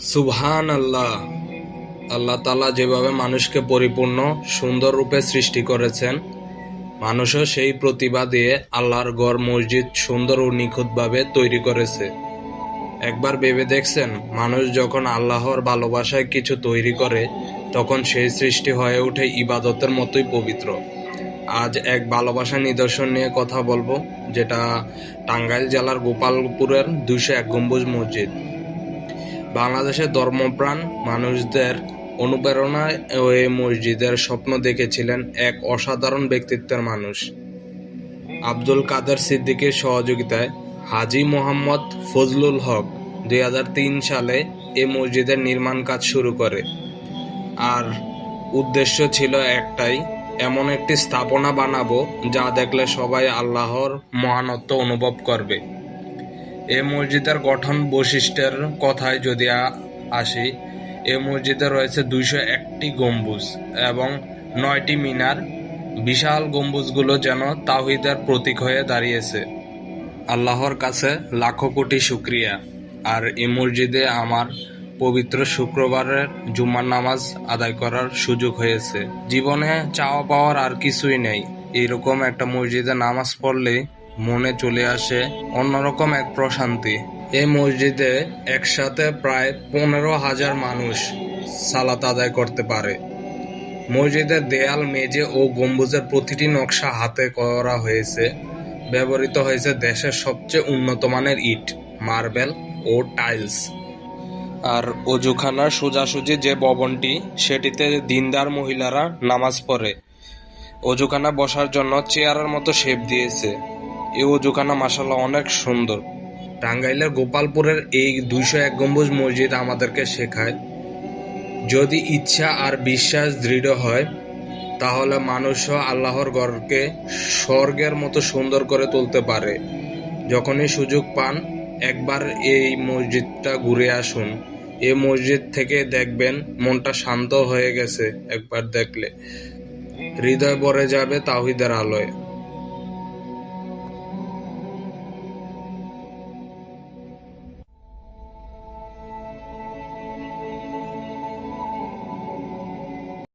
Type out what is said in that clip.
সুবহান আল্লাহ আল্লাহ তালা যেভাবে মানুষকে পরিপূর্ণ, সুন্দর রূপে সৃষ্টি করেছেন, মানুষও সেই প্রতিভা দিয়ে আল্লাহর গড় মসজিদ সুন্দর ও নিখুঁতভাবে তৈরি করেছে। একবার ভেবে দেখছেন, মানুষ যখন আল্লাহর ভালোবাসায় কিছু তৈরি করে, তখন সেই সৃষ্টি হয়ে ওঠে ইবাদতের মতোই পবিত্র। আজ এক ভালোবাসা নিদর্শন নিয়ে কথা বলব, যেটা টাঙ্গাইল জেলার গোপালপুরের দুশো এক গম্বুজ মসজিদ। বাংলাদেশের ধর্মপ্রাণ মানুষদের অনুপ্রেরণায় এই মসজিদের স্বপ্ন দেখেছিলেন এক অসাধারণ ব্যক্তিত্বের মানুষ। আব্দুল কাদের সিদ্দিকীর সহযোগিতায় হাজি মোহাম্মদ ফজলুল হক দুই হাজার তিন সালে এ মসজিদের নির্মাণ কাজ শুরু করে। আর উদ্দেশ্য ছিল একটাই, এমন একটি স্থাপনা বানাবো যা দেখলে সবাই আল্লাহর মহানত্ব অনুভব করবে। এ মসজিদের গঠন বৈশিষ্ট্যের কথায় যদি আসি, এ মসজিদে রয়েছে দুইশো একটি গম্বুজ এবং নয়টি মিনার। বিশাল গম্বুজগুলো যেন তাওহিদের প্রতীক হয়ে দাঁড়িয়েছে। আল্লাহর কাছে লাখো কোটি শুক্রিয়া। আর এ মসজিদে আমার পবিত্র শুক্রবারের জুম্মার নামাজ আদায় করার সুযোগ হয়েছে। জীবনে চাওয়া পাওয়ার আর কিছুই নেই। এরকম একটা মসজিদে নামাজ পড়লে মনে চলে আসে অন্যরকম এক প্রশান্তি। এই মসজিদে একসাথে প্রায় পনেরো হাজার মানুষ সালাত আদায় করতে পারে। মসজিদের দেয়াল, মেঝে ও গম্বুজের প্রতিটি নকশা হাতে করা হয়েছে। ব্যবহৃত হয়েছে দেশের সবচেয়ে উন্নত মানের ইট, মার্বেল ও টাইলস। আর অজুখানার সোজাসুজি যে ভবনটি, সেটিতে দিনদার মহিলারা নামাজ পড়ে। অজুখানা বসার জন্য চেয়ারের মতো শেপ দিয়েছে। এই অজুখানা মাসাল্লাহ অনেক সুন্দর। টাঙ্গাইলের গোপালপুরের এই দুইশো এক গম্বুজ মসজিদ আমাদেরকে শেখায়, যদি ইচ্ছা আর বিশ্বাস দৃঢ় হয়, তাহলে মানুষও আল্লাহর ঘরকে স্বর্গের মতো সুন্দর করে তুলতে পারে। যখনই সুযোগ পান, একবার এই মসজিদটা ঘুরে আসুন। এ মসজিদ থেকে দেখবেন মনটা শান্ত হয়ে গেছে, একবার দেখলে। হৃদয় ভরে যাবে তাওহিদের আলোয়।